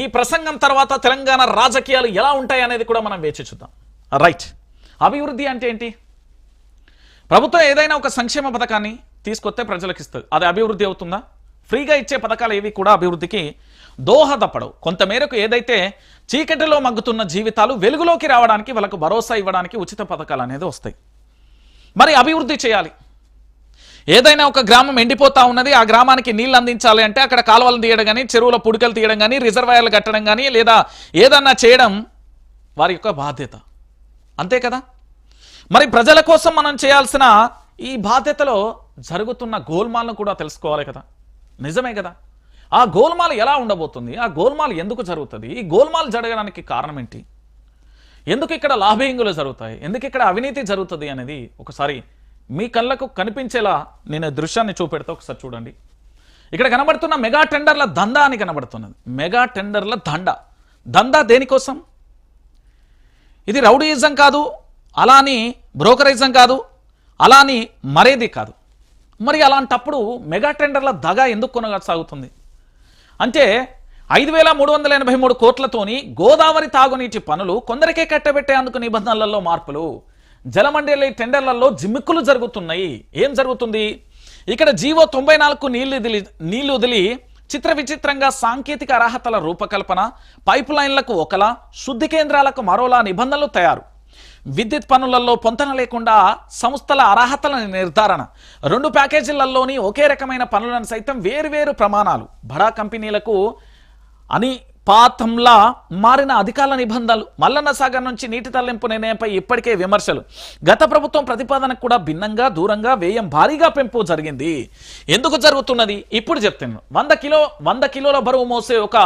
ఈ ప్రసంగం తర్వాత తెలంగాణ రాజకీయాలు ఎలా ఉంటాయి అనేది కూడా మనం వేచి చూద్దాం. రైట్ అభివృద్ధి అంటే ఏంటి? ప్రభుత్వం ఏదైనా ఒక సంక్షేమ పథకాన్ని తీసుకొస్తే ప్రజలకు ఇస్తుంది. అది అభివృద్ధి అవుతుందా? ఫ్రీగా ఇచ్చే పథకాలు ఏవి కూడా అభివృద్ధికి దోహదపడవు. కొంతమేరకు ఏదైతే చీకటిలో మగ్గుతున్న జీవితాలు వెలుగులోకి రావడానికి వాళ్ళకు భరోసా ఇవ్వడానికి ఉచిత పథకాలు అనేది వస్తాయి. మరి అభివృద్ధి చేయాలి. ఏదైనా ఒక గ్రామం ఎండిపోతా ఉన్నది ఆ గ్రామానికి నీళ్ళు అందించాలి అంటే అక్కడ కాలువలు తీయడం కానీ చెరువుల పుడికలు తీయడం కానీ రిజర్వాయర్లు కట్టడం కానీ లేదా ఏదన్నా చేయడం వారి యొక్క బాధ్యత. అంతే కదా? మరి ప్రజల కోసం మనం చేయాల్సిన ఈ బాధ్యతలో జరుగుతున్న గోల్మాల్ను కూడా తెలుసుకోవాలి కదా? నిజమే కదా? ఆ గోల్మాల్ ఎలా ఉండబోతుంది? ఆ గోల్మాల్ ఎందుకు జరుగుతుంది? ఈ గోల్మాల్ జరగడానికి కారణం ఏంటి? ఎందుకు ఇక్కడ లాభేయింగులు జరుగుతాయి? ఎందుకు ఇక్కడ అవినీతి జరుగుతుంది అనేది ఒకసారి మీ కళ్ళకు కనిపించేలా నేను దృశ్యాన్ని చూపెడతా ఒకసారి చూడండి. ఇక్కడ కనబడుతున్న మెగా టెండర్ల దందా అని కనబడుతున్నది. మెగా టెండర్ల దండ. దందా దేనికోసం? ఇది రౌడీయిజం కాదు అలా అని కాదు అలా అని మరేది కాదు. మరి అలాంటప్పుడు మెగా టెండర్ల దగ ఎందుకు కొనసాగుతుంది? అంటే ఐదు వేల మూడు వందల ఎనభై మూడు కోట్లతోని గోదావరి తాగునీటి పనులు కొందరికే కట్టబెట్టేందుకు నిబంధనలలో మార్పులు. జలమండలి టెండర్లలో జిమ్మిక్కులు జరుగుతున్నాయి. ఏం జరుగుతుంది? ఇక్కడ జీవో తొంభై నాలుగు నీళ్ళు వదిలి నీళ్ళు వదిలి చిత్ర విచిత్రంగా సాంకేతిక అర్హతల రూపకల్పన పైప్ లైన్లకు ఒకలా శుద్ధి కేంద్రాలకు మరోలా నిబంధనలు తయారు. విద్యుత్ పనులలో పొంతన లేకుండా సంస్థల అర్హతల నిర్ధారణ. రెండు ప్యాకేజీలలోని ఒకే రకమైన పనులను సైతం వేరువేరు ప్రమాణాలు. బడా కంపెనీలకు అని పాతంలా మారిన అధికార నిబంధనలు మల్లన్న సాగర్ నుంచి నీటి తరలింపు నిర్ణయంపై ఇప్పటికే విమర్శలు. గత ప్రభుత్వం ప్రతిపాదనకు కూడా భిన్నంగా దూరంగా వ్యయం భారీగా పెంపు జరిగింది. ఎందుకు జరుగుతున్నది? ఇప్పుడు చెప్తున్నాను వంద కిలో వంద కిలోల బరువు మోసే ఒక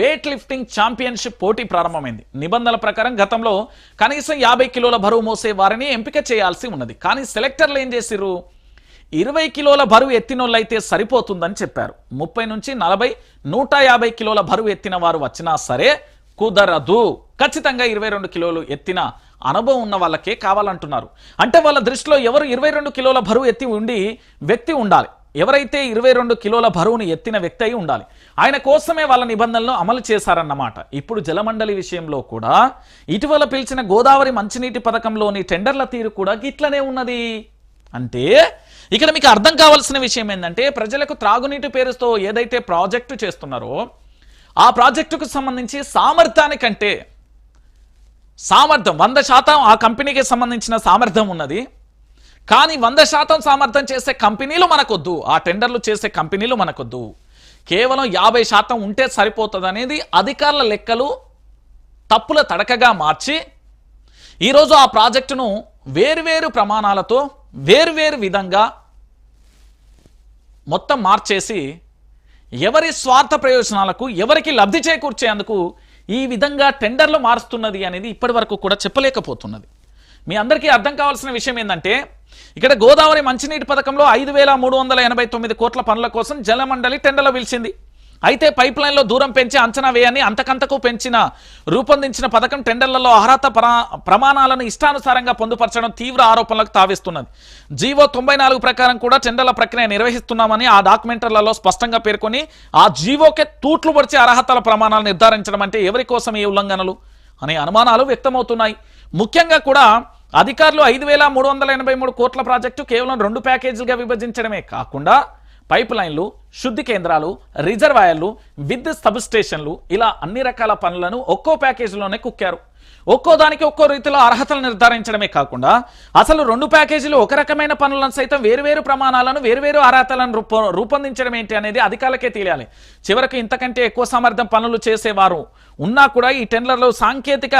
వెయిట్ లిఫ్టింగ్ ఛాంపియన్షిప్ పోటీ ప్రారంభమైంది. నిబంధనల ప్రకారం గతంలో కనీసం యాభై కిలోల బరువు మోసే వారిని ఎంపిక చేయాల్సి ఉన్నది. కానీ సెలెక్టర్లు ఏం చేసిర్రు? ఇరవై కిలోల బరువు ఎత్తినోళ్ళైతే సరిపోతుందని చెప్పారు. ముప్పై నుంచి నలభై నూట యాభై కిలోల బరువు ఎత్తిన వారు వచ్చినా సరే కుదరదు. ఖచ్చితంగా ఇరవై రెండు కిలోలు ఎత్తిన అనుభవం ఉన్న వాళ్ళకే కావాలంటున్నారు. అంటే వాళ్ళ దృష్టిలో ఎవరు ఇరవై రెండు కిలోల బరువు ఎత్తి ఉండి వ్యక్తి ఉండాలి. ఎవరైతే ఇరవై రెండు కిలోల బరువును ఎత్తిన వ్యక్తి అయి ఉండాలి. ఆయన కోసమే వాళ్ళ నిబంధనలను అమలు చేశారన్నమాట. ఇప్పుడు జలమండలి విషయంలో కూడా ఇటీవల పిలిచిన గోదావరి మంచినీటి పథకంలోని టెండర్ల తీరు కూడా ఇట్లనే ఉన్నది. అంటే ఇక్కడ మీకు అర్థం కావాల్సిన విషయం ఏంటంటే ప్రజలకు త్రాగునీటి పేరుతో ఏదైతే ప్రాజెక్టు చేస్తున్నారో ఆ ప్రాజెక్టుకు సంబంధించి సామర్థ్యానికంటే సామర్థ్యం వంద శాతం ఆ కంపెనీకి సంబంధించిన సామర్థ్యం ఉన్నది. కానీ వంద శాతం సామర్థ్యం చేసే కంపెనీలు మనకొద్దు. ఆ టెండర్లు చేసే కంపెనీలు మనకొద్దు. కేవలం యాభై శాతం ఉంటే సరిపోతుంది అనేది అధికారుల లెక్కలు తప్పుల తడకగా మార్చి ఈరోజు ఆ ప్రాజెక్టును వేరువేరు ప్రమాణాలతో వేరువేరు విధంగా మొత్తం మార్చేసి ఎవరి స్వార్థ ప్రయోజనాలకు ఎవరికి లబ్ధి చేకూర్చేందుకు ఈ విధంగా టెండర్లు మారుస్తున్నది అనేది ఇప్పటి వరకు కూడా చెప్పలేకపోతున్నది. మీ అందరికీ అర్థం కావాల్సిన విషయం ఏంటంటే ఇక్కడ గోదావరి మంచినీటి పథకంలో ఐదు వేల మూడు వందల ఎనభై తొమ్మిది కోట్ల పనుల కోసం జలమండలి టెండర్లు పిలిచింది. అయితే పైప్ లైన్లో దూరం పెంచి అంచనా వేయని అంతకంతకు పెంచిన రూపొందించిన పథకం టెండర్లలో అర్హత ప్రమాణాలను ఇష్టానుసారంగా పొందుపరచడం తీవ్ర ఆరోపణలకు తావిస్తున్నది. జీవో తొంభై నాలుగు ప్రకారం కూడా టెండర్ల ప్రక్రియ నిర్వహిస్తున్నామని ఆ డాక్యుమెంటర్లలో స్పష్టంగా పేర్కొని ఆ జీవోకే తూట్లు పొడిచి అర్హతల ప్రమాణాలు నిర్ధారించడం అంటే ఎవరి కోసం ఈ ఉల్లంఘనలు అనే అనుమానాలు వ్యక్తమవుతున్నాయి. ముఖ్యంగా కూడా అధికారులు ఐదు వేల మూడు వందల ఎనభై మూడు కోట్ల ప్రాజెక్టు కేవలం రెండు ప్యాకేజీలుగా విభజించడమే కాకుండా పైప్ లైన్లు శుద్ధి కేంద్రాలు రిజర్వాయర్లు విద్యుత్ సబ్ స్టేషన్లు ఇలా అన్ని రకాల పనులను ఒక్కో ప్యాకేజీలోనే కుక్కారు. ఒక్కో దానికి ఒక్కో రీతిలో అర్హతలు నిర్ధారించడమే కాకుండా అసలు రెండు ప్యాకేజీలు ఒక రకమైన పనులను సైతం వేరువేరు ప్రమాణాలను వేరువేరు అర్హతలను రూపొ రూపొందించడం ఏంటి అనేది అధికారులకే తెలియాలి. చివరకు ఇంతకంటే ఎక్కువ సామర్థ్యం పనులు చేసేవారు. ఉన్నా కూడా ఈ టెండర్లో సాంకేతిక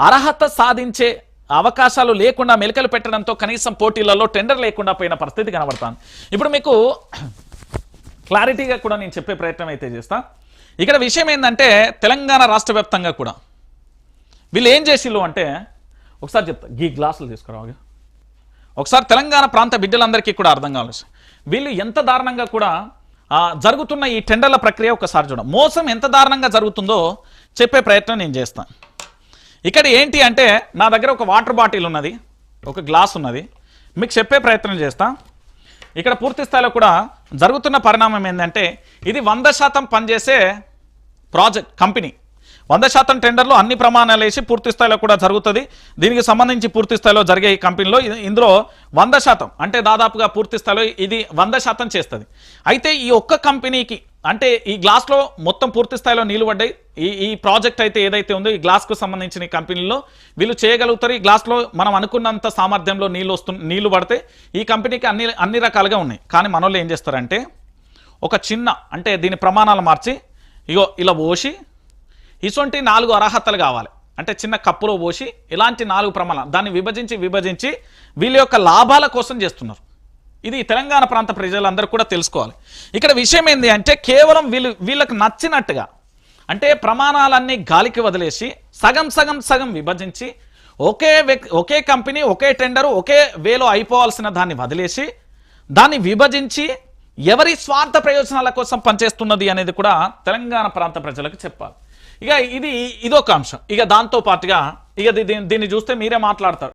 అర్హత సాధించే అవకాశాలు లేకుండా మెలికలు పెట్టడంతో కనీసం పోటీలలో టెండర్ లేకుండా పోయిన పరిస్థితి కనబడతాను ఇప్పుడు మీకు క్లారిటీగా కూడా నేను చెప్పే ప్రయత్నం అయితే చేస్తా. ఇక్కడ విషయం ఏంటంటే తెలంగాణ రాష్ట్ర వ్యాప్తంగా కూడా వీళ్ళు ఏం చేసిళ్ళు అంటే ఒకసారి చెప్తా ఈ గ్లాసులు తీసుకురావాలి ఒకసారి తెలంగాణ ప్రాంత బిడ్డలందరికీ కూడా అర్థం కావాలి వీళ్ళు ఎంత దారుణంగా కూడా జరుగుతున్న ఈ టెండర్ల ప్రక్రియ ఒకసారి చూడ మోసం ఎంత దారుణంగా జరుగుతుందో చెప్పే ప్రయత్నం నేను చేస్తాను ఇక్కడ ఏంటి అంటే నా దగ్గర ఒక వాటర్ బాటిల్ ఉన్నది ఒక గ్లాస్ ఉన్నది. మీకు చెప్పే ప్రయత్నం చేస్తా. ఇక్కడ పూర్తి స్థాయిలో కూడా జరుగుతున్న పరిణామం ఏంటంటే ఇది వంద శాతం పనిచేసే ప్రాజెక్ట్ కంపెనీ. వంద శాతం టెండర్లో అన్ని ప్రమాణాలు వేసి పూర్తి స్థాయిలో కూడా జరుగుతుంది. దీనికి సంబంధించి పూర్తి స్థాయిలో జరిగే ఈ కంపెనీలో ఇది- ఇందులో వంద శాతం అంటే దాదాపుగా పూర్తి స్థాయిలో ఇది వంద శాతం చేస్తుంది. అయితే ఈ ఒక్క కంపెనీకి అంటే ఈ గ్లాస్లో మొత్తం పూర్తి స్థాయిలో నీళ్ళు పడ్డాయి. ఈ ఈ ప్రాజెక్ట్ అయితే ఏదైతే ఉందో ఈ గ్లాస్కు సంబంధించిన ఈ కంపెనీలో వీళ్ళు చేయగలుగుతారు. ఈ గ్లాస్లో మనం అనుకున్నంత సామర్థ్యంలో నీళ్ళు వస్తు నీళ్ళు పడితే ఈ కంపెనీకి అన్ని అన్ని రకాలుగా ఉన్నాయి. కానీ మనోళ్ళు ఏం చేస్తారంటే ఒక చిన్న అంటే దీని ప్రమాణాలు మార్చి ఇగో ఇలా పోసి ఇటువంటి నాలుగు అర్హతలు కావాలి. అంటే చిన్న కప్పులో పోసి ఇలాంటి నాలుగు ప్రమాణాలు దాన్ని విభజించి విభజించి వీళ్ళ యొక్క లాభాల కోసం చేస్తున్నారు. ఇది తెలంగాణ ప్రాంత ప్రజలందరూ కూడా తెలుసుకోవాలి. ఇక్కడ విషయం ఏంది అంటే కేవలం వీళ్ళు వీళ్ళకి నచ్చినట్టుగా అంటే ప్రమాణాలన్నీ గాలికి వదిలేసి సగం సగం సగం విభజించి ఒకే ఒకే కంపెనీ ఒకే టెండరు ఒకే వేలో అయిపోవాల్సిన దాన్ని వదిలేసి దాన్ని విభజించి ఎవరి స్వార్థ ప్రయోజనాల కోసం పనిచేస్తున్నది అనేది కూడా తెలంగాణ ప్రాంత ప్రజలకు చెప్పాలి. ఇక ఇది ఇదొక అంశం. ఇక దాంతో పాటుగా ఇక దీన్ని దీన్ని చూస్తే మీరే మాట్లాడతారు.